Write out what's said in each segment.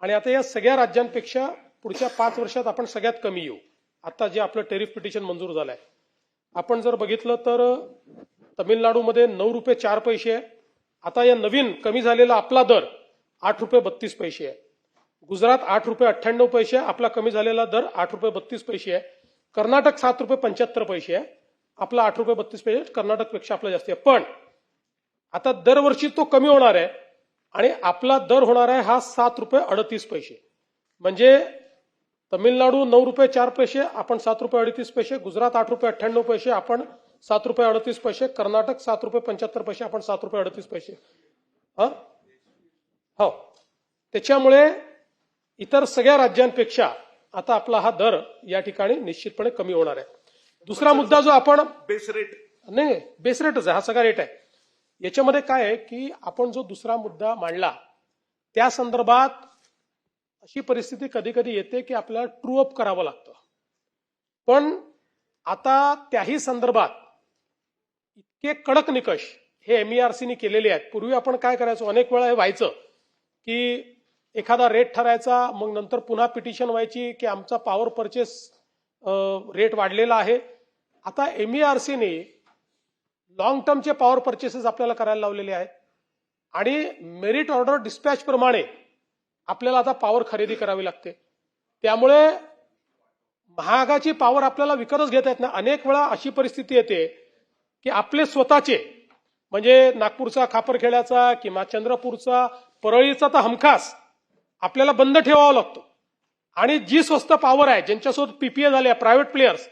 आणि आता या सगळ्या राज्यांपेक्षा पुढच्या पाच वर्षात आपण सगळ्यात कमी येऊ. आता जे आपलं टेरिफ पिटिशन मंजूर झालंय. आपण जर बघितलं तर तमिळनाडूमध्ये नऊ रुपये चार पैसे आहे. आता या नवीन कमी झालेला आपला दर आठ रुपये बत्तीस पैसे आहे. गुजरात आठ रुपये अठ्ठ्याण्णव पैसे आहे. आपला कमी झालेला दर आठ रुपये बत्तीस पैसे आहे. कर्नाटक सात रुपये पंच्याहत्तर पैसे आहे. आपला आठ रुपये बत्तीस पैसे कर्नाटकपेक्षा आपला जास्त आहे. पण आता दरवर्षी तो कमी होणार आहे. आणि आपला दर होणार आहे हा सात रुपये अडतीस पैसे. म्हणजे तमिळनाडू नऊ रुपये चार पैसे आपण सात रुपये अडतीस पैसे गुजरात आठ रुपये अठ्ठ्याण्णव पैसे आपण सात रुपये अडतीस पैसे कर्नाटक सात रुपये पंच्याहत्तर पैसे आपण सात रुपये अडतीस पैसे. हा? हो. त्याच्यामुळे इतर सगळ्या राज्यांपेक्षा आता आपला हा दर या ठिकाणी निश्चितपणे कमी होणार आहे. दुसरा मुद्दा जो आपण बेस रेट. नाही बेस रेटच आहे हा सगळा रेट आहे. याच्यामध्ये काय आहे की आपण जो दुसरा मुद्दा मांडला त्या संदर्भात अशी परिस्थिती कधी कधी येते की आपल्याला ट्रू अप करावं लागतं. पण आता त्याही संदर्भात इतके कडक निकष हे E एमईआरसीने केलेले आहेत. पूर्वी आपण काय करायचो? अनेक वेळा हे व्हायचं की एखादा रेट ठरायचा मग नंतर पुन्हा पिटिशन व्हायची की आमचा पॉवर परचेस रेट वाढलेला आहे. आता E एमईआरसीने लॉंग टर्मचे पॉवर परचेसेस आपल्याला करायला लावलेले आहेत. आणि मेरिट ऑर्डर डिस्पॅच प्रमाणे आपल्याला आता पॉवर खरेदी करावी लागते. त्यामुळे महागाची पॉवर आपल्याला विकतच घेता येत नाही. अनेक वेळा अशी परिस्थिती येते की आपले स्वतःचे म्हणजे नागपूरचा खापरखेड्याचा किंवा चंद्रपूरचा परळीचा तर हमखास आपल्याला बंद ठेवावा लागतो. आणि जी स्वस्त पॉवर आहे ज्यांच्यासोबत पीपीए झाले प्रायव्हेट प्लेयर्स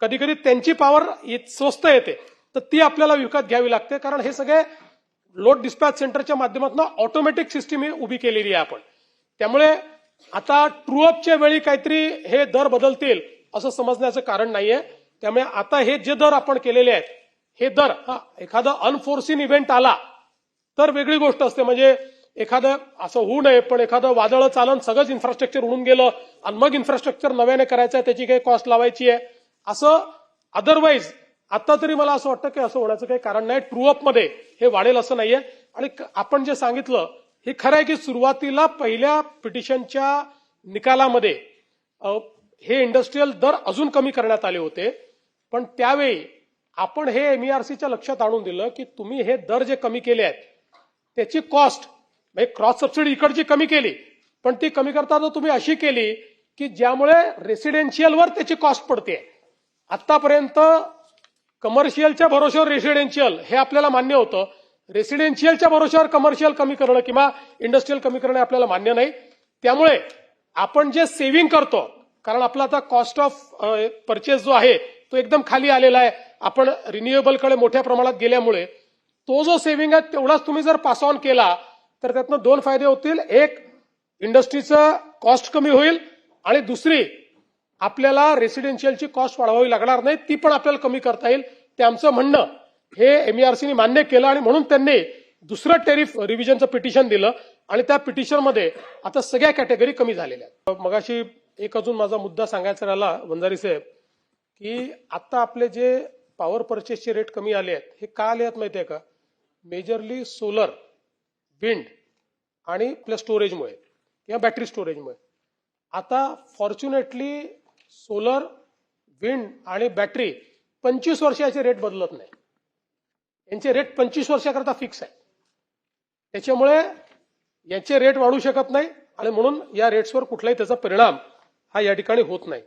कधी कधी त्यांची पॉवर स्वस्त येते. तर ती आपल्याला विकत घ्यावी लागते. कारण हे सगळे लोड डिस्पॅच सेंटरच्या माध्यमातून ऑटोमॅटिक सिस्टीम ही उभी केलेली आहे आपण. त्यामुळे आता ट्रूअपच्या वेळी काहीतरी हे दर बदलतील असं समजण्याचं कारण नाहीये. त्यामुळे आता हे जे दर आपण केलेले आहेत हे दर हा एखादा अनफोर्सिन इव्हेंट आला तर वेगळी गोष्ट असते. म्हणजे एखादं असं होऊ नये पण एखादं वादळ चालन सगळंच इन्फ्रास्ट्रक्चर उडून गेलं आणि मग इन्फ्रास्ट्रक्चर नव्याने करायचं आहे त्याची काही कॉस्ट लावायची आहे. असं अदरवाईज आता तरी मला असं वाटतं की असं होण्याचं काही कारण नाही. ट्रूअपमध्ये हे वाढेल असं नाहीये. आणि आपण जे सांगितलं हे खरं आहे की सुरुवातीला पहिल्या पिटिशनच्या निकालामध्ये हे इंडस्ट्रीयल दर अजून कमी करण्यात आले होते. पण त्यावेळी आपण हे एमईआरसीच्या लक्षात आणून दिलं की तुम्ही हे दर जे कमी केले आहेत त्याची कॉस्ट म्हणजे क्रॉस सबसिडी इकडची कमी केली. पण ती कमी करताना तुम्ही अशी केली की ज्यामुळे रेसिडेन्शियलवर त्याची कॉस्ट पडते. आतापर्यंत कमर्शियलच्या भरोश्यावर रेसिडेन्शियल हे आपल्याला मान्य होतं. रेसिडेन्शियलच्या भरोश्यावर कमर्शियल कमी करणं किंवा इंडस्ट्रीयल कमी करणं आपल्याला मान्य नाही. त्यामुळे आपण जे सेव्हिंग करतो कारण आपला आता कॉस्ट ऑफ परचेस जो आहे तो एकदम खाली आलेला आहे. आपण रिन्युएबलकडे मोठ्या प्रमाणात गेल्यामुळे तो जो सेव्हिंग आहे तेवढाच तुम्ही जर पास ऑन केला तर त्यातनं दोन फायदे होतील. एक इंडस्ट्रीचं कॉस्ट कमी होईल. आणि दुसरी आपल्याला रेसिडेन्शियलची कॉस्ट वाढवावी लागणार नाही ती पण आपल्याला कमी करता येईल. ते आमचं म्हणणं. हे एमईआरसीने मान्य केलं आणि म्हणून त्यांनी दुसरं टेरिफ रिव्हिजनचं पिटिशन दिलं आणि त्या पिटिशनमध्ये आता सगळ्या कॅटेगरी कमी झालेल्या आहेत. मगाशी एक अजून माझा मुद्दा सांगायचा राहिला वंजारी साहेब की आता आपले जे पॉवर परचेसचे रेट कमी आले आहेत हे का आले आहेत माहिती आहे का? मेजरली सोलर विंड आणि प्लस स्टोरेजमुळे किंवा बॅटरी स्टोरेजमुळे आता फॉर्च्युनेटली सोलर विंड आणि बॅटरी पंचवीस वर्षाचे रेट बदलत नाही. यांचे रेट पंचवीस वर्षाकरता फिक्स आहे. त्याच्यामुळे याचे रेट वाढू शकत नाही आणि म्हणून या रेट्सवर कुठलाही त्याचा परिणाम हा या ठिकाणी होत नाही.